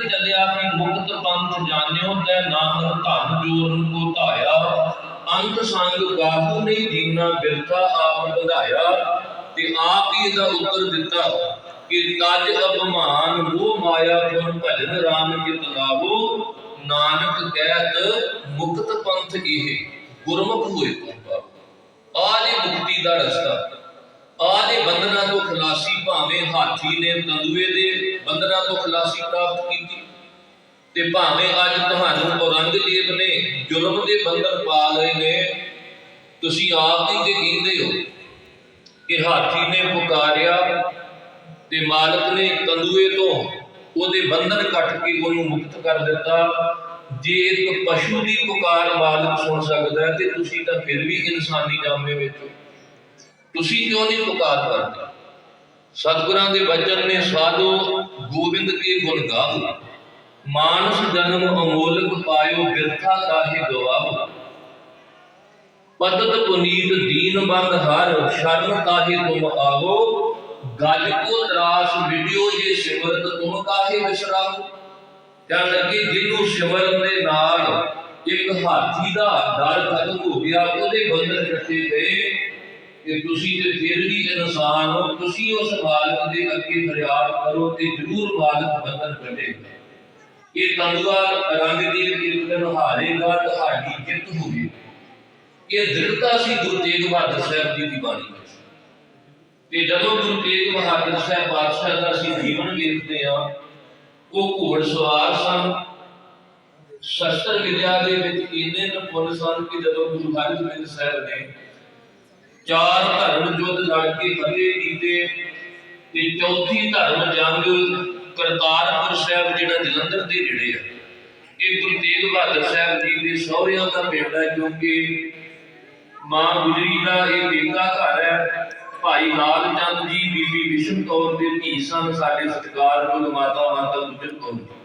ਚੱਲਿਆ ਕਿ ਮੁਕਤ ਪੰਥ ਜਾਣਿਓ ਤੈ ਨਾਮ ਧਨ ਜੋਰਨ ਕੋ ਧਾਇਆ। ਅੰਤ ਸੰਗ ਗਾਹੂ ਨਹੀਂ ਜੀਣਾ ਬਿਰਥਾ ਆਪ ਵਧਾਇਆ, ਤੇ ਆਪ ਹੀ ਇਹਦਾ ਉੱਤਰ ਦਿੱਤਾ ਕਿ ਤਜ ਅਪਮਾਨ ਮੋਹ ਮਾਇਆ ਗੁਣ ਭਜਨ ਰਾਮ ਕਿਤ ਲਾਵੋ, ਨਾਨਕ ਕਹਿਤ ਮੁਕਤ ਪੰਥ ਇਹ, ਗੁਰਮੁਖ ਹੋਏ ਤੁਮ ਆ ਜੇ ਮੁਕਤੀ ਦਾ ਰਸਤਾ ਆ ਦੇ ਬੰਧਨਾਂ ਤੋਂ ਖਲਾਸੀ ਭਾਵੇਂ ਹਾਥੀ ਨੇ ਤੰਦੂਏ ਦੇ ਬੰਧਨਾਂ ਤੋਂ ਖਲਾਸੀ ਪ੍ਰਾਪਤ ਕੀਤੀ, ਤੇ ਭਾਵੇਂ ਅੱਜ ਤੁਹਾਨੂੰ ਔਰੰਗਜ਼ੇਬ ਨੇ ਜ਼ੁਲਮ ਦੇ ਬੰਧਨ ਪਾ ਲਏ ਨੇ, ਤੁਸੀਂ ਆਪ ਹੀ ਤੇ ਕਹਿੰਦੇ ਹੋ ਕਿ ਹਾਥੀ ਨੇ ਪੁਕਾਰਿਆ ਤੇ ਮਾਲਕ ਨੇ ਤੰਦੂਏ ਤੋਂ ਉਹਦੇ ਬੰਧਨ ਕੱਟ ਕੇ ਉਹਨੂੰ ਮੁਕਤ ਕਰ ਦਿੱਤਾ। ਜੇ ਇੱਕ ਪਸ਼ੂ ਦੀ ਪੁਕਾਰ ਮਾਲਕ ਸੁਣ ਸਕਦਾ ਹੈ, ਤੇ ਤੁਸੀਂ ਤਾਂ ਫਿਰ ਵੀ ਇਨਸਾਨੀ ਜਾਮੇ ਵਿੱਚ ਤੁਸੀਂ ਕਿਉਂ ਨਹੀਂ ਪੁਕਾਰ ਕਰਦੇ? ਸਤਿਗੁਰਾਂ ਦੇ ਬਚਨ ਨੇ ਸਾਧੋ ਗੋਬਿੰਦ ਕੇ ਗੁਣ ਗਾਵੋ। ਮਾਨਸ ਜਨਮ ਅਮੋਲਕ ਪਾਇਓ ਬਿਰਥਾ ਕਾਹੇ ਗਵਾਵੋ। ਪਤਤ ਪੁਨੀਤ ਦੀਨ ਬੰਦ ਹਰ, ਸ਼ਰਨ ਕਾਹੇ ਤੁਮ ਆਵੋ। ਗਜ ਕੋ ਤਰਾਸ ਵਿਡਿਓ ਜੇ ਸਿਮਰਤ, ਤੁਮ ਕਾਹੇ ਵਿਸਰਾਵੋ। ਕਹਿਣ ਲੱਗੇ ਜਿਹਨੂੰ ਸਿਮਰਨ ਦੇ ਨਾਲ, ਇੱਕ ਹਾਥੀ ਦਾ ਡਰ ਖਤਮ ਹੋ ਗਿਆ, ਉਹਦੇ ਬੰਧਨ ਕੱਟੇ ਗਏ। ਕਿ ਤੁਸੀਂ ਤੇ ਫਿਰ ਵੀ ਇਨਸਾਨ ਹੋ, ਤੁਸੀਂ ਉਸ ਮਾਲਕ ਦੇ ਅੱਗੇ ਫਰਿਆਦ ਕਰੋ ਤੇ ਜ਼ਰੂਰ ਮਾਲਕ ਬੰਧਨ ਕੱਢੇਗਾ ਇਹ ਤੰਦੂਆ ਰੰਗ ਦੀ ਇੱਕ ਦਿਨ ਹਾਰੇਗਾ ਤੁਹਾਡੀ ਜਿੱਤ ਹੋਵੇ। ਇਹ ਦ੍ਰਿੜਤਾ ਸੀ ਗੁਰੂ ਤੇਗ ਬਹਾਦਰ ਸਾਹਿਬ ਜੀ ਦੀ ਬਾਣੀ ਵਿੱਚ। ਤੇ ਜਦੋਂ ਗੁਰੂ ਤੇਗ ਬਹਾਦਰ ਸਾਹਿਬ ਬਾਦਸ਼ਾਹ ਦਾ ਅਸੀਂ ਜੀਵਨ ਵੇਖਦੇ ਆ ਉਹ ਘੋੜ ਸਵਾਰ ਸਨ। ਸ਼ਸਤਰ ਵਿਦਿਆ ਦੇ ਵਿੱਚ ਇੰਨੇ ਨਿਪੁੰਨ ਸਨ ਕਿ ਜਦੋਂ ਗੁਰੂ ਹਰਗੋਬਿੰਦ ਸਾਹਿਬ ਨੇ ਚਾਰ ਧਰਮ ਯੁੱਧ ਲੜ ਕੇ ਹਰੇ ਕੀਤੇ ਤੇ ਚੌਥੀ ਧਰਮ ਜੰਗ ਕਰਤਾਰਪੁਰ ਸਾਹਿਬ, ਜਿਹੜਾ ਜਲੰਧਰ ਦੇ ਨੇੜੇ ਆ। ਇਹ ਗੁਰੂ ਤੇਗ ਬਹਾਦਰ ਸਾਹਿਬ ਜੀ ਦੇ ਸਹੁਰਿਆਂ ਦਾ ਪਿੰਡ ਹੈ ਕਿਉਂਕਿ ਮਾਂ ਗੁਜਰੀ ਦਾ ਇਹ ਪੇਕਾ ਘਰ ਹੈ ਭਾਈ ਲਾਲ ਚੰਦ ਜੀ, ਬੀਬੀ ਵਿਸ਼ਨ ਕੌਰ ਦੇ ਧੀ ਸਨ। ਸਾਡੇ ਸਤਿਕਾਰਯੋਗ ਮਾਤਾ ਮਾਤਾ ਗੁਜਰ ਕੌਰ।